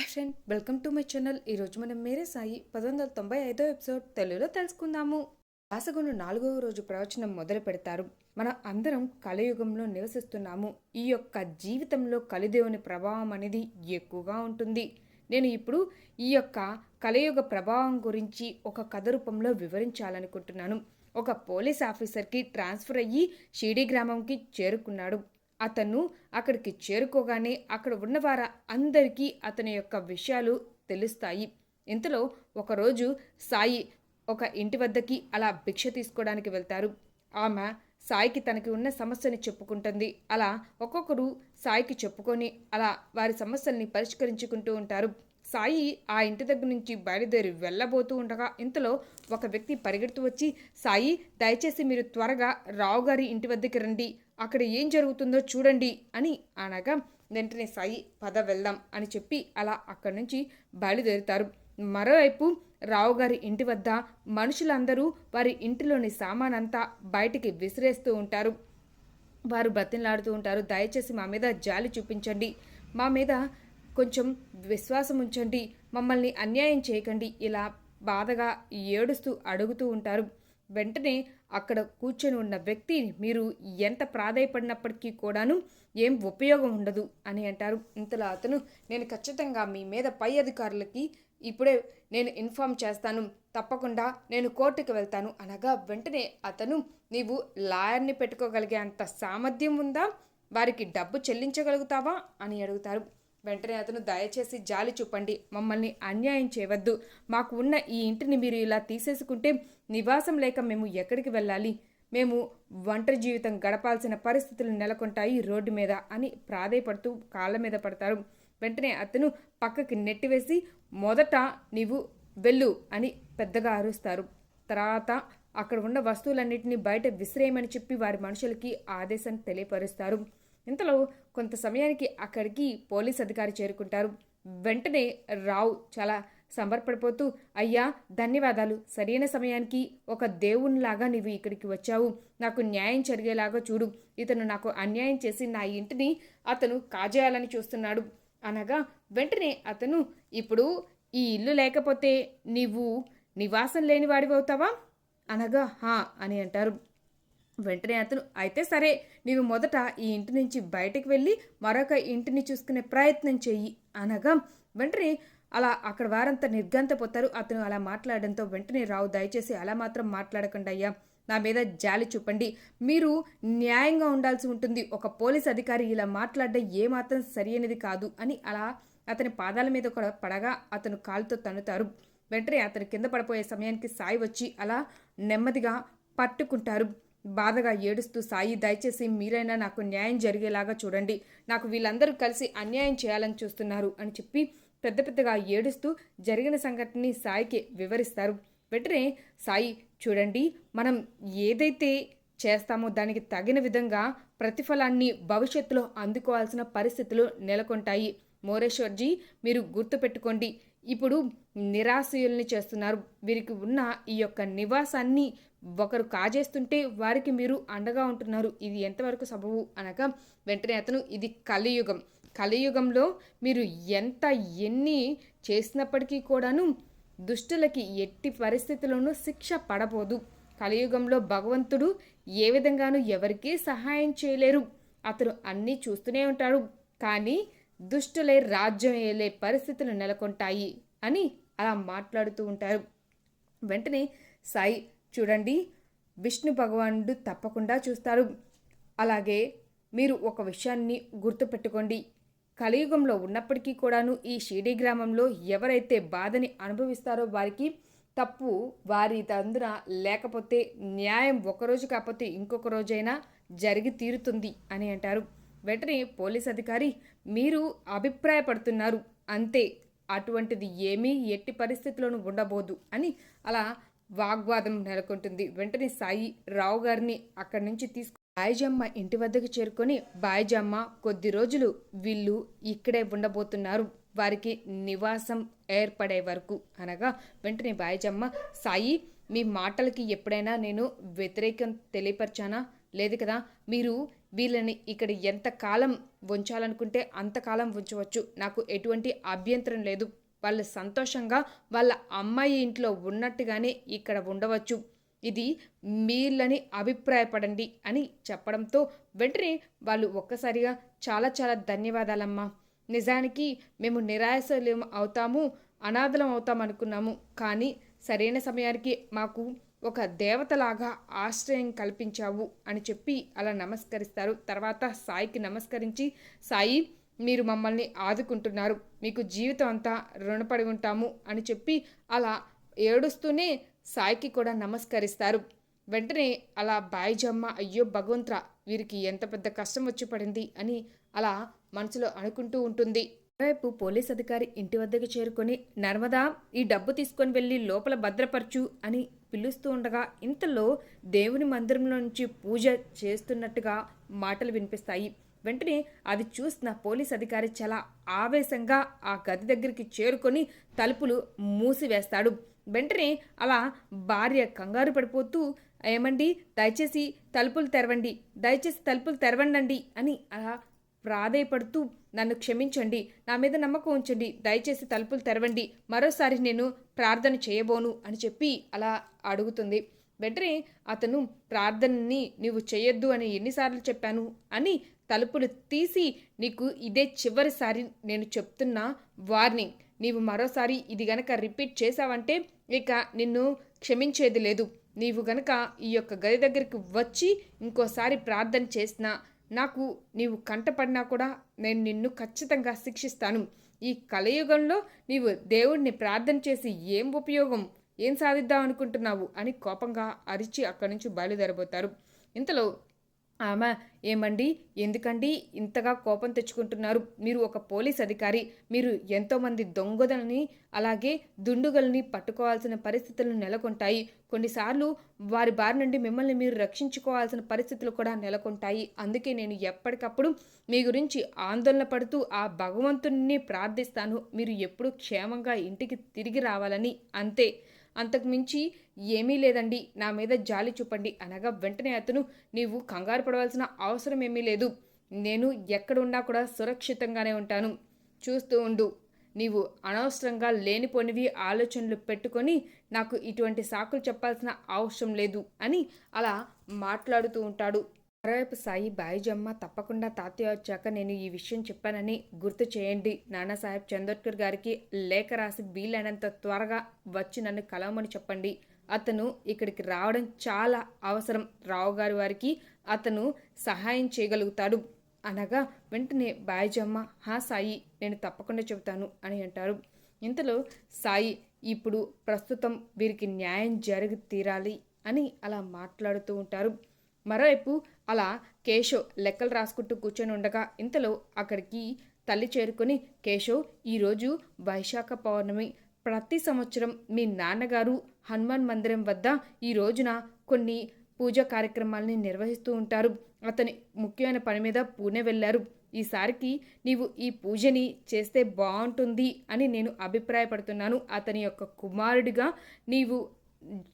Hi friend welcome to my channel. ఈరోజు మనం మేరే సాయి పది వందల తొంభై ఐదో ఎపిసోడ్ తెలుగులో తెలుసుకుందాము. వాసగును నాలుగవ రోజు ప్రవచనం మొదలు పెడతారు. మనం అందరం కలియుగంలో నివసిస్తున్నాము. ఈ యొక్క జీవితంలో కలిదేవుని ప్రభావం అనేది ఎక్కువగా ఉంటుంది. నేను ఇప్పుడు ఈ యొక్క కలియుగ ప్రభావం గురించి ఒక కథ రూపంలో వివరించాలనుకుంటున్నాను. ఒక పోలీస్ ఆఫీసర్కి ట్రాన్స్ఫర్ అయ్యి షీడీ గ్రామంకి చేరుకున్నాడు. అతను అక్కడికి చేరుకోగానే అక్కడ ఉన్నవార అందరికీ అతని యొక్క విషయాలు తెలుస్తాయి. ఇంతలో ఒకరోజు సాయి ఒక ఇంటి వద్దకి అలా భిక్ష తీసుకోవడానికి వెళ్తారు. ఆమె సాయికి తనకి ఉన్న సమస్యని చెప్పుకుంటుంది. అలా ఒక్కొక్కరు సాయికి చెప్పుకొని అలా వారి సమస్యల్ని పరిష్కరించుకుంటూ ఉంటారు. సాయి ఆ ఇంటి దగ్గర నుంచి బయలుదేరి వెళ్ళబోతూ ఉండగా ఇంతలో ఒక వ్యక్తి పరిగెడుతూ వచ్చి సాయి దయచేసి మీరు త్వరగా రావు గారి ఇంటి వద్దకి రండి. అక్కడ ఏం జరుగుతుందో చూడండి అని అనగా వెంటనే సాయి పద వెళ్దాం అని చెప్పి అలా అక్కడి నుంచి బయలుదేరుతారు. మరోవైపు రావు గారి ఇంటి వద్ద మనుషులందరూ వారి ఇంటిలోని సామానంతా బయటికి విసిరేస్తూ ఉంటారు. వారు బతిలాడుతూ ఉంటారు. దయచేసి మా మీద జాలి చూపించండి. మా మీద కొంచెం విశ్వాసం ఉంచండి. మమ్మల్ని అన్యాయం చేయకండి. ఇలా బాధగా ఏడుస్తూ అడుగుతూ ఉంటారు. వెంటనే అక్కడ కూర్చొని ఉన్న వ్యక్తి మీరు ఎంత ప్రాధాయపడినప్పటికీ కూడాను ఏం ఉపయోగం ఉండదు అని అంటారు. ఇంతలో అతను నేను ఖచ్చితంగా మీ మీద పై అధికారులకి ఇప్పుడే నేను ఇన్ఫామ్ చేస్తాను. తప్పకుండా నేను కోర్టుకు వెళ్తాను. అనగా వెంటనే అతను నీవు లాయర్ని పెట్టుకోగలిగే అంత సామర్థ్యం ఉందా? వారికి డబ్బు చెల్లించగలుగుతావా? అని అడుగుతారు. వెంటనే అతను దయచేసి జాలి చూపండి. మమ్మల్ని అన్యాయం చేయవద్దు. మాకు ఉన్న ఈ ఇంటిని మీరు ఇలా తీసేసుకుంటే నివాసం లేక మేము ఎక్కడికి వెళ్ళాలి? మేము ఒంటరి జీవితం గడపాల్సిన పరిస్థితులు నెలకొంటాయి రోడ్డు మీద అని ప్రాధేయపడుతూ కాళ్ళ మీద పడతారు. వెంటనే అతను పక్కకి నెట్టివేసి మొదట నీవు వెళ్ళు అని పెద్దగా అరుస్తారు. తర్వాత అక్కడ ఉన్న వస్తువులన్నింటినీ బయట విసిరేయమని చెప్పి వారి మనుషులకి ఆదేశం తెలియపరుస్తారు. ఇంతలో కొంత సమయానికి అక్కడికి పోలీస్ అధికారి చేరుకుంటారు. వెంటనే రావు చాలా సంబరపడిపోతూ అయ్యా ధన్యవాదాలు. సరైన సమయానికి ఒక దేవునిలాగా నీవు ఇక్కడికి వచ్చావు. నాకు న్యాయం జరిగేలాగా చూడు. ఇతను నాకు అన్యాయం చేసి నా ఇంటిని అతను కాజేయాలని చూస్తున్నాడు. అనగా వెంటనే అతను ఇప్పుడు ఈ ఇల్లు లేకపోతే నీవు నివాసం లేని వాడివవుతావా అనగా హా అని అంటారు. వెంటనే అతను అయితే సరే నీవు మొదట ఈ ఇంటి నుంచి బయటకు వెళ్ళి మరొక ఇంటిని చూసుకునే ప్రయత్నం చెయ్యి. అనగా వెంటనే అలా అక్కడ వారంతా నిర్గంతపోతారు అతను అలా మాట్లాడడంతో వెంటనే రావు దయచేసి అలా మాత్రం మాట్లాడకండి అయ్యా. నా మీద జాలి చూపండి. మీరు న్యాయంగా ఉండాల్సి ఉంటుంది. ఒక పోలీస్ అధికారి ఇలా మాట్లాడడం ఏమాత్రం సరియైనది కాదు అని అలా అతని పాదాల మీద కూడా పడగా అతను కాలుతో తన్నుతారు. వెంటనే అతను కింద పడిపోయే సమయానికి సాయి వచ్చి అలా నెమ్మదిగా పట్టుకుంటారు. బాధగా ఏడుస్తూ సాయి దయచేసి మీరైనా నాకు న్యాయం జరిగేలాగా చూడండి. నాకు వీళ్ళందరూ కలిసి అన్యాయం చేయాలని చూస్తున్నారు అని చెప్పి పెద్ద పెద్దగా ఏడుస్తూ జరిగిన సంఘటనని సాయికి వివరిస్తారు. వెంటనే సాయి చూడండి మనం ఏదైతే చేస్తామో దానికి తగిన విధంగా ప్రతిఫలాన్ని భవిష్యత్తులో అందుకోవాల్సిన పరిస్థితులు నెలకొంటాయి. మోరేశ్వర్జీ మీరు గుర్తుపెట్టుకోండి ఇప్పుడు నిరాశయుల్ని చేస్తున్నారు. వీరికి ఉన్న ఈ యొక్క నివాసాన్ని ఒకరు కాజేస్తుంటే వారికి మీరు అండగా ఉంటున్నారు. ఇది ఎంతవరకు సబబు అనగా వెంటనే అతను ఇది కలియుగం. కలియుగంలో మీరు ఎంత ఎన్ని చేసినప్పటికీ కూడాను దుష్టులకి ఎట్టి పరిస్థితుల్లోనూ శిక్ష పడబోదు. కలియుగంలో భగవంతుడు ఏ విధంగానూ ఎవరికీ సహాయం చేయలేరు. అతను అన్నీ చూస్తూనే ఉంటాడు. కానీ దుష్టులే రాజ్యం ఏలే పరిస్థితులు నెలకొంటాయి అని అలా మాట్లాడుతూ ఉంటారు. వెంటనే సాయి చూడండి విష్ణు భగవానుడు తప్పకుండా చూస్తారు. అలాగే మీరు ఒక విషయాన్ని గుర్తుపెట్టుకోండి. కలియుగంలో ఉన్నప్పటికీ కూడాను ఈ షిడీ గ్రామంలో ఎవరైతే బాధని అనుభవిస్తారో వారికి తప్పు వారి తందున లేకపోతే న్యాయం ఒకరోజు కాకపోతే ఇంకొక రోజైనా జరిగి తీరుతుంది అని అంటారు. వెంటనే పోలీస్ అధికారి మీరు అభిప్రాయపడుతున్నారు అంతే. అటువంటిది ఏమీ ఎట్టి పరిస్థితిలోనూ ఉండబోదు అని అలా వాగ్వాదం నెలకొంటుంది. వెంటనే సాయి రావు గారిని అక్కడి నుంచి తీసుకు బాయిజమ్మ ఇంటి వద్దకు చేరుకొని బాయిజమ్మ కొద్ది రోజులు వీళ్ళు ఇక్కడే ఉండబోతున్నారు. వారికి నివాసం ఏర్పడే వరకు అనగా వెంటనే బాయిజమ్మ సాయి మీ మాటలకి ఎప్పుడైనా నేను వ్యతిరేకం తెలియపరిచానా? లేదు కదా మీరు వీళ్ళని ఇక్కడ ఎంతకాలం ఉంచాలనుకుంటే అంతకాలం ఉంచవచ్చు. నాకు ఎటువంటి అభ్యంతరం లేదు. వాళ్ళు సంతోషంగా వాళ్ళ అమ్మాయి ఇంట్లో ఉన్నట్టుగానే ఇక్కడ ఉండవచ్చు. ఇది మీళ్ళని అభిప్రాయపడండి అని చెప్పడంతో వెంటనే వాళ్ళు ఒక్కసారిగా చాలా చాలా ధన్యవాదాలమ్మా. నిజానికి మేము నిరాశలం అవుతాము అనాథలం అవుతాం అనుకున్నాము. కానీ సరైన సమయానికి మాకు ఒక దేవతలాగా ఆశ్రయం కల్పించావు అని చెప్పి అలా నమస్కరిస్తారు. తర్వాత సాయికి నమస్కరించి సాయి మీరు మమ్మల్ని ఆదుకుంటున్నారు. మీకు జీవితం అంతా రుణపడి ఉంటాము అని చెప్పి అలా ఏడుస్తూనే సాయికి కూడా నమస్కరిస్తారు. వెంటనే అలా బాయిజమ్మ అయ్యో భగవంత్రా వీరికి ఎంత పెద్ద కష్టం వచ్చి పడింది అని అలా మనసులో అనుకుంటూ ఉంటుంది. మరోవైపు పోలీస్ అధికారి ఇంటి వద్దకు చేరుకొని నర్మదా ఈ డబ్బు తీసుకొని వెళ్ళి లోపల భద్రపరచు అని పిలుస్తూ ఉండగా ఇంతలో దేవుని మందిరంలో నుంచి పూజ చేస్తున్నట్టుగా మాటలు వినిపిస్తాయి. వెంటనే అది చూసిన పోలీస్ అధికారి చాలా ఆవేశంగా ఆ గది దగ్గరికి చేరుకొని తలుపులు మూసివేస్తాడు. వెంటనే అలా భార్య కంగారు పడిపోతూ ఏమండి? దయచేసి తలుపులు తెరవండి. దయచేసి తలుపులు తెరవండి అని అలా ప్రాధేయపడుతూ నన్ను క్షమించండి. నా మీద నమ్మకం ఉంచండి. దయచేసి తలుపులు తెరవండి. మరోసారి నేను ప్రార్థన చేయబోను అని చెప్పి అలా అడుగుతుంది. వెంటనే అతను ప్రార్థనని నీవు చేయొద్దు అని ఎన్నిసార్లు చెప్పాను అని తలుపులు తీసి నీకు ఇదే చివరిసారి నేను చెప్తున్న వార్నింగ్. నీవు మరోసారి ఇది గనక రిపీట్ చేశావంటే ఇక నిన్ను క్షమించేది లేదు. నీవు గనక ఈ యొక్క గది దగ్గరికి వచ్చి ఇంకోసారి ప్రార్థన చేసినా నాకు నీవు కంటపడినా కూడా నేను నిన్ను ఖచ్చితంగా శిక్షిస్తాను. ఈ కలయుగంలో నీవు దేవుడిని ప్రార్థన చేసి ఏం ఉపయోగం? ఏం సాధిద్దాం అనుకుంటున్నావు? అని కోపంగా అరిచి అక్కడి నుంచి బయలుదేరబోతారు. ఇంతలో ఆమె ఏమండి? ఎందుకండి ఇంతగా కోపం తెచ్చుకుంటున్నారు? మీరు ఒక పోలీస్ అధికారి. మీరు ఎంతోమంది దొంగలని అలాగే దుండుగల్ని పట్టుకోవాల్సిన పరిస్థితులు నెలకొంటాయి. కొన్నిసార్లు వారి బారి నుండి మిమ్మల్ని మీరు రక్షించుకోవాల్సిన పరిస్థితులు కూడా నెలకొంటాయి. అందుకే నేను ఎప్పటికప్పుడు మీ గురించి ఆందోళన పడుతూ ఆ భగవంతుణ్ణి ప్రార్థిస్తాను. మీరు ఎప్పుడూ క్షేమంగా ఇంటికి తిరిగి రావాలని. అంతే. అంతకుమించి ఏమీ లేదండి. నా మీద జాలి చూపండి. అనగా వెంటనే అతను నీవు కంగారు పడవలసిన అవసరం ఏమీ లేదు. నేను ఎక్కడున్నా కూడా సురక్షితంగానే ఉంటాను. చూస్తూ ఉండు. నీవు అనవసరంగా లేనిపోనివి ఆలోచనలు పెట్టుకొని నాకు ఇటువంటి సాకులు చెప్పాల్సిన అవసరం లేదు అని అలా మాట్లాడుతూ ఉంటాడు. మరోవైపు సాయి బాయిజమ్మ తప్పకుండా తాతయ్య వచ్చాక నేను ఈ విషయం చెప్పానని గుర్తు చేయండి. నానాసాహెబ్ చందోర్కర్ గారికి లేఖ రాసి వీలైనంత త్వరగా వచ్చి నన్ను కలవమని చెప్పండి. అతను ఇక్కడికి రావడం చాలా అవసరం. రావు గారి వారికి అతను సహాయం చేయగలుగుతాడు. అనగా వెంటనే బాయిజమ్మ హా సాయి నేను తప్పకుండా చెబుతాను అని అంటారు. ఇంతలో సాయి ఇప్పుడు ప్రస్తుతం వీరికి న్యాయం జరిగి తీరాలి అని అలా మాట్లాడుతూ ఉంటారు. మరోవైపు అలా కేశవ్ లెక్కలు రాసుకుంటూ కూర్చొని ఉండగా ఇంతలో అక్కడికి తల్లి చేరుకొని కేశవ్ ఈరోజు వైశాఖ పౌర్ణమి. ప్రతి సంవత్సరం మీ నాన్నగారు హనుమాన్ మందిరం వద్ద ఈ రోజున కొన్ని పూజా కార్యక్రమాలని నిర్వహిస్తూ ఉంటారు. అతని ముఖ్యమైన పని మీద పూణె వెళ్ళారు. ఈసారికి నీవు ఈ పూజని చేస్తే బాగుంటుంది అని నేను అభిప్రాయపడుతున్నాను. అతని యొక్క కుమారుడిగా నీవు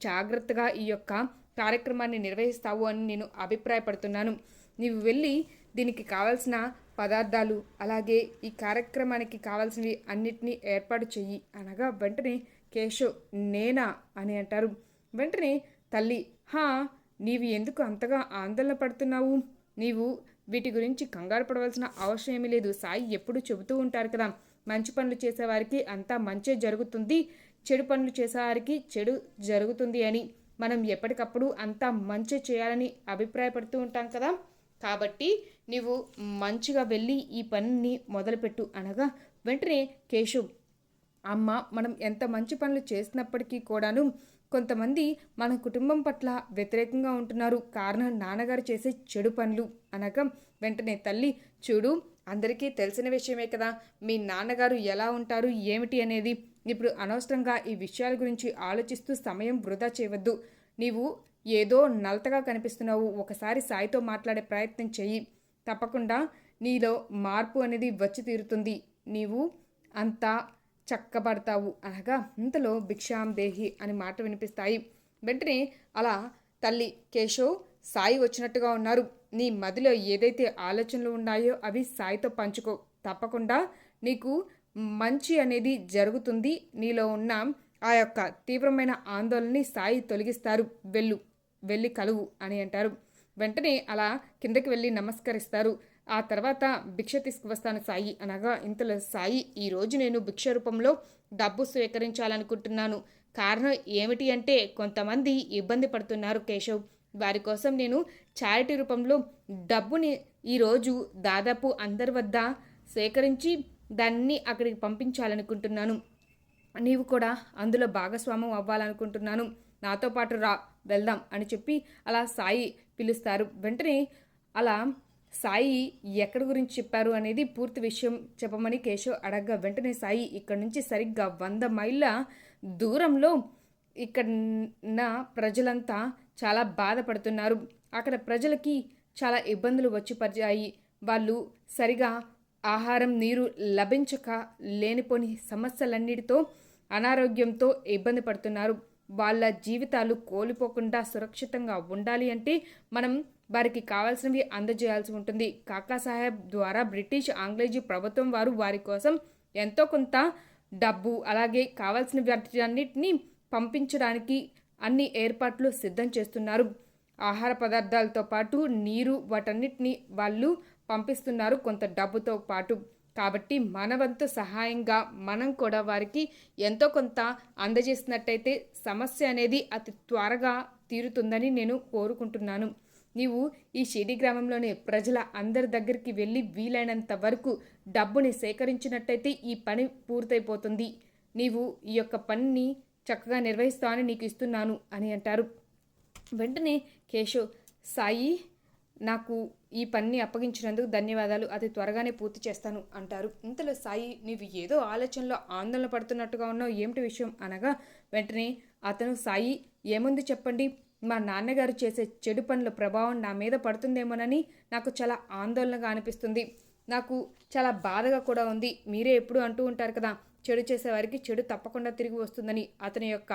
జాగ్రత్తగా ఈ యొక్క కార్యక్రమాన్ని నిర్వహిస్తావు అని నేను అభిప్రాయపడుతున్నాను. నీవు వెళ్ళి దీనికి కావాల్సిన పదార్థాలు అలాగే ఈ కార్యక్రమానికి కావాల్సినవి అన్నిటినీ ఏర్పాటు చెయ్యి అనగా వెంటనే కేశవ్ నేనా అని అంటారు. వెంటనే తల్లి హా నీవు ఎందుకు అంతగా ఆందోళన పడుతున్నావు? నీవు వీటి గురించి కంగారు పడవలసిన అవసరం ఏమీ లేదు. సాయి ఎప్పుడు చెబుతూ ఉంటారు కదా మంచి పనులు చేసేవారికి అంతా మంచే జరుగుతుంది చెడు పనులు చేసేవారికి చెడు జరుగుతుంది అని. మనం ఎప్పటికప్పుడు అంతా మంచి చేయాలని అభిప్రాయపడుతూ ఉంటాం కదా. కాబట్టి నీవు మంచిగా వెళ్ళి ఈ పనిని మొదలుపెట్టు అనగా వెంటనే కేశవ్ అమ్మ మనం ఎంత మంచి పనులు చేసినప్పటికీ కూడాను కొంతమంది మన కుటుంబం పట్ల వ్యతిరేకంగా ఉంటున్నారు. కారణం నాన్నగారు చేసే చెడు పనులు అనగా వెంటనే తల్లి చూడు అందరికీ తెలిసిన విషయమే కదా. మీ నాన్నగారు ఎలా ఉంటారు ఏమిటి అనేది ఇప్పుడు అనవసరంగా ఈ విషయాల గురించి ఆలోచిస్తూ సమయం వృధా చేయవద్దు. నీవు ఏదో నలతగా కనిపిస్తున్నావు. ఒకసారి సాయితో మాట్లాడే ప్రయత్నం చెయ్యి. తప్పకుండా నీలో మార్పు అనేది వచ్చి తీరుతుంది. నీవు అంతా చక్కబడతావు. అనగా ఇంతలో భిక్షాం దేహి అని మాట వినిపిస్తాయి. వెంటనే అలా తల్లి కేశవ్ సాయి వచ్చినట్టుగా ఉన్నారు. నీ మదిలో ఏదైతే ఆలోచనలు ఉన్నాయో అవి సాయితో పంచుకో. తప్పకుండా నీకు మంచి అనేది జరుగుతుంది. నీలో ఉన్న ఆ యొక్క తీవ్రమైన ఆందోళనని సాయి తొలగిస్తారు. వెళ్ళు వెళ్ళి కలువు అని అంటారు. వెంటనే అలా కిందకి వెళ్ళి నమస్కరిస్తారు. ఆ తర్వాత భిక్ష తీసుకువస్తాను సాయి అనగా ఇంతలో సాయి ఈరోజు నేను భిక్ష రూపంలో డబ్బు స్వీకరించాలనుకుంటున్నాను. కారణం ఏమిటి అంటే కొంతమంది ఇబ్బంది పడుతున్నారు కేశవ్. వారి కోసం నేను చారిటీ రూపంలో డబ్బుని ఈరోజు దాదాపు అందరి వద్ద సేకరించి దాన్ని అక్కడికి పంపించాలనుకుంటున్నాను. నీవు కూడా అందులో భాగస్వామ్యం అవ్వాలనుకుంటున్నాను. నాతో పాటు రా వెళ్దాం అని చెప్పి అలా సాయి పిలుస్తారు. వెంటనే అలా సాయి ఎక్కడి గురించి చెప్పారు అనేది పూర్తి విషయం చెప్పమని కేశవ్ అడగ్గా వెంటనే సాయి ఇక్కడ నుంచి సరిగ్గా వంద మైళ్ళ దూరంలో ఇక్కడ ఉన్న ప్రజలంతా చాలా బాధపడుతున్నారు. అక్కడ ప్రజలకి చాలా ఇబ్బందులు వచ్చి వాళ్ళు సరిగా ఆహారం నీరు లభించక లేనిపోని సమస్యలన్నిటితో అనారోగ్యంతో ఇబ్బంది పడుతున్నారు. వాళ్ళ జీవితాలు కోల్పోకుండా సురక్షితంగా ఉండాలి అంటే మనం వారికి కావాల్సినవి అందజేయాల్సి ఉంటుంది. కాకా సాహెబ్ ద్వారా బ్రిటిష్ ఆంగ్లేజీ ప్రభుత్వం వారు వారి కోసం ఎంతో కొంత డబ్బు అలాగే కావాల్సిన వాటిన్నిటిని పంపించడానికి అన్ని ఏర్పాట్లు సిద్ధం చేస్తున్నారు. ఆహార పదార్థాలతో పాటు నీరు వాటన్నిటిని వాళ్ళు పంపిస్తున్నారు కొంత డబ్బుతో పాటు. కాబట్టి మన వంతు సహాయంగా మనం కూడా వారికి ఎంతో కొంత అందజేసినట్టయితే సమస్య అనేది అతి త్వరగా తీరుతుందని నేను కోరుకుంటున్నాను. నీవు ఈ షిడి గ్రామంలోని ప్రజల అందరి దగ్గరికి వెళ్ళి వీలైనంత వరకు డబ్బుని సేకరించినట్టయితే ఈ పని పూర్తయిపోతుంది. నీవు ఈ యొక్క పనిని చక్కగా నిర్వహిస్తావని నీకు ఇస్తున్నాను అని అంటారు. వెంటనే కేశవ్ సాయి నాకు ఈ పనిని అప్పగించినందుకు ధన్యవాదాలు. అది త్వరగానే పూర్తి చేస్తాను అంటారు. ఇంతలో సాయి నీవు ఏదో ఆలోచనలో ఆందోళన పడుతున్నట్టుగా ఉన్నావు. ఏమిటి విషయం? అనగా వెంటనే అతను సాయి ఏముంది చెప్పండి? మా నాన్నగారు చేసే చెడు పనుల ప్రభావం నా మీద పడుతుందేమోనని నాకు చాలా ఆందోళనగా అనిపిస్తుంది. నాకు చాలా బాధగా కూడా ఉంది. మీరే ఎప్పుడు అంటూ ఉంటారు కదా చెడు చేసేవారికి చెడు తప్పకుండా తిరిగి వస్తుందని. అతని యొక్క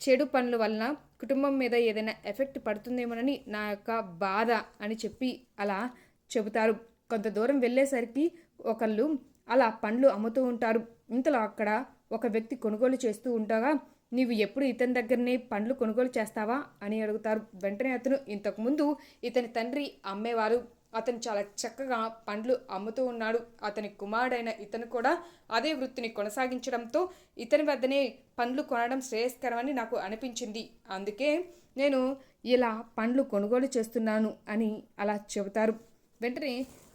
చెడు పనుల వలన కుటుంబం మీద ఏదైనా ఎఫెక్ట్ పడుతుందేమోనని నా యొక్క బాధ అని చెప్పి అలా చెబుతారు. కొంత దూరం వెళ్ళేసరికి ఒకళ్ళు అలా పండ్లు అమ్ముతూ ఉంటారు. ఇంతలో అక్కడ ఒక వ్యక్తి కొనుగోలు చేస్తూ ఉండగా నీవు ఎప్పుడు ఇతని దగ్గరనే పండ్లు కొనుగోలు చేస్తావా? అని అడుగుతారు. వెంటనే అతను ఇంతకుముందు ఇతని తండ్రి అమ్మేవారు. అతను చాలా చక్కగా పండ్లు అమ్ముతూ ఉన్నాడు. అతని కుమారుడైన ఇతను కూడా అదే వృత్తిని కొనసాగించడంతో ఇతని వద్దనే పండ్లు కొనడం శ్రేయస్కరమని నాకు అనిపించింది. అందుకే నేను ఇలా పండ్లు కొనుగోలు చేస్తున్నాను అని అలా చెబుతారు. వెంటనే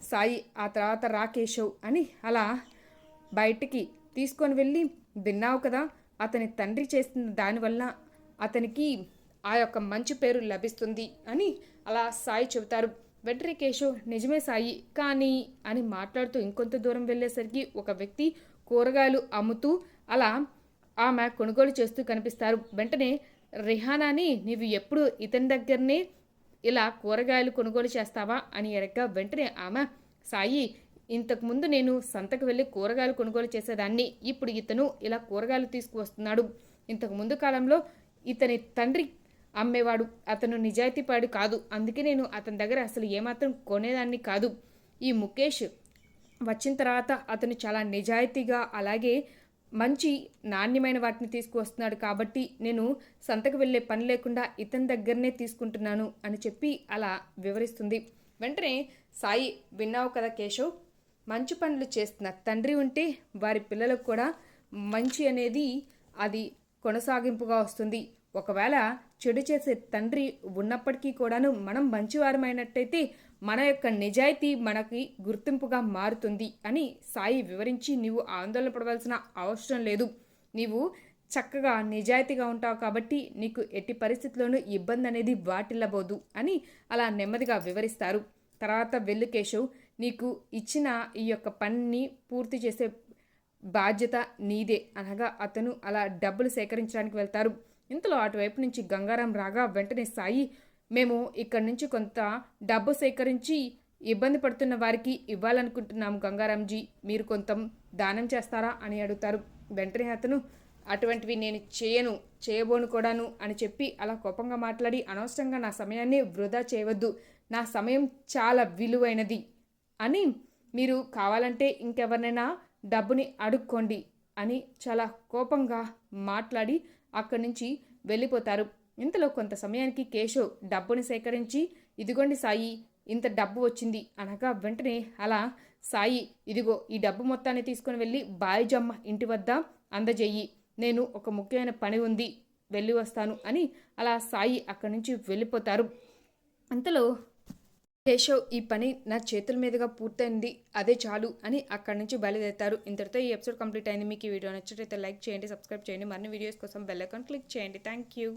సాయి ఆ తర్వాత రాకేశవ్ అని అలా బయటికి తీసుకొని వెళ్ళి విన్నావు కదా అతని తండ్రి చేస్తున్న దానివల్ల అతనికి ఆ యొక్క మంచి పేరు లభిస్తుంది అని అలా సాయి చెబుతారు. వెంటనే కేశవ్ నిజమే సాయి కానీ అని మాట్లాడుతూ ఇంకొంత దూరం వెళ్ళేసరికి ఒక వ్యక్తి కూరగాయలు అమ్ముతూ అలా ఆమె కొనుగోలు చేస్తూ కనిపిస్తారు. వెంటనే రిహానాని నీవు ఎప్పుడు ఇతని దగ్గరనే ఇలా కూరగాయలు కొనుగోలు చేస్తావా? అని అడగ్గా వెంటనే ఆమె సాయి ఇంతకుముందు నేను సంతకు వెళ్ళి కూరగాయలు కొనుగోలు చేసేదాన్ని ఇప్పుడు ఇతను ఇలా కూరగాయలు తీసుకువస్తున్నాడు. ఇంతకు ముందు కాలంలో ఇతని తండ్రి అమ్మేవాడు. అతను నిజాయితీపాడు కాదు. అందుకే నేను అతని దగ్గర అసలు ఏమాత్రం కొనేదాన్ని కాదు. ఈ ముఖేష్ వచ్చిన తర్వాత అతను చాలా నిజాయితీగా అలాగే మంచి నాణ్యమైన వాటిని తీసుకువస్తున్నాడు కాబట్టి నేను సంతకు వెళ్ళే పని లేకుండా ఇతని దగ్గరనే తీసుకుంటున్నాను అని చెప్పి అలా వివరిస్తుంది. వెంటనే సాయి విన్నావు కదా కేశవ్? మంచి పనులు చేస్తున్న తండ్రి ఉంటే వారి పిల్లలకు కూడా మంచి అనేది అది కొనసాగింపుగా వస్తుంది. ఒకవేళ చెడు చేసే తండ్రి ఉన్నప్పటికీ కూడాను మనం మంచివారమైనట్టయితే మన యొక్క నిజాయితీ మనకి గుర్తింపుగా మారుతుంది అని సాయి వివరించి నీవు ఆందోళన పడవలసిన అవసరం లేదు. నీవు చక్కగా నిజాయితీగా ఉంటావు కాబట్టి నీకు ఎట్టి పరిస్థితుల్లోనూ ఇబ్బంది అనేది వాటిల్లబోదు అని అలా నెమ్మదిగా వివరిస్తారు. తర్వాత వెల్లుకేశవ్ నీకు ఇచ్చిన ఈ యొక్క పనిని పూర్తి చేసే బాధ్యత నీదే అనగా అతను అలా డబ్బులు సేకరించడానికి వెళ్తారు. ఇంతలో అటువైపు నుంచి గంగారాం రాగా వెంటనే సాయి మేము ఇక్కడి నుంచి కొంత డబ్బు సేకరించి ఇబ్బంది పడుతున్న వారికి ఇవ్వాలనుకుంటున్నాము గంగారాంజీ. మీరు కొంత దానం చేస్తారా? అని అడుగుతారు. వెంటనే అతను అటువంటివి నేను చేయను చేయబోను కూడాను అని చెప్పి అలా కోపంగా మాట్లాడి అనవసరంగా నా సమయాన్ని వృధా చేయవద్దు. నా సమయం చాలా విలువైనది. అని మీరు కావాలంటే ఇంకెవరినైనా డబ్బుని అడుక్కోండి అని చాలా కోపంగా మాట్లాడి అక్కడి నుంచి వెళ్ళిపోతారు. ఇంతలో కొంత సమయానికి కేశవ్ డబ్బుని సేకరించి ఇదిగోండి సాయి ఇంత డబ్బు వచ్చింది అనగా వెంటనే అలా సాయి ఇదిగో ఈ డబ్బు మొత్తాన్ని తీసుకొని వెళ్ళి బాయిజమ్మ ఇంటి వద్ద అందజేయి. నేను ఒక ముఖ్యమైన పని ఉంది వెళ్ళి వస్తాను అని అలా సాయి అక్కడి నుంచి వెళ్ళిపోతారు. అంతలో కేశవ్ ఈ పని నా చేతుల మీదుగా పూర్తయింది అదే చాలు అని అక్కడి నుంచి బయలుదేరుతారు. ఇంతటితో ఈ ఎపిసోడ్ కంప్లీట్ అయింది. మీకు ఈ వీడియో నచ్చినట్లయితే లైక్ చేయండి సబ్స్క్రైబ్ చేయండి. మరిన్ని వీడియోస్ కోసం బెల్ ఐకాన్ క్లిక్ చేయండి. Thank you.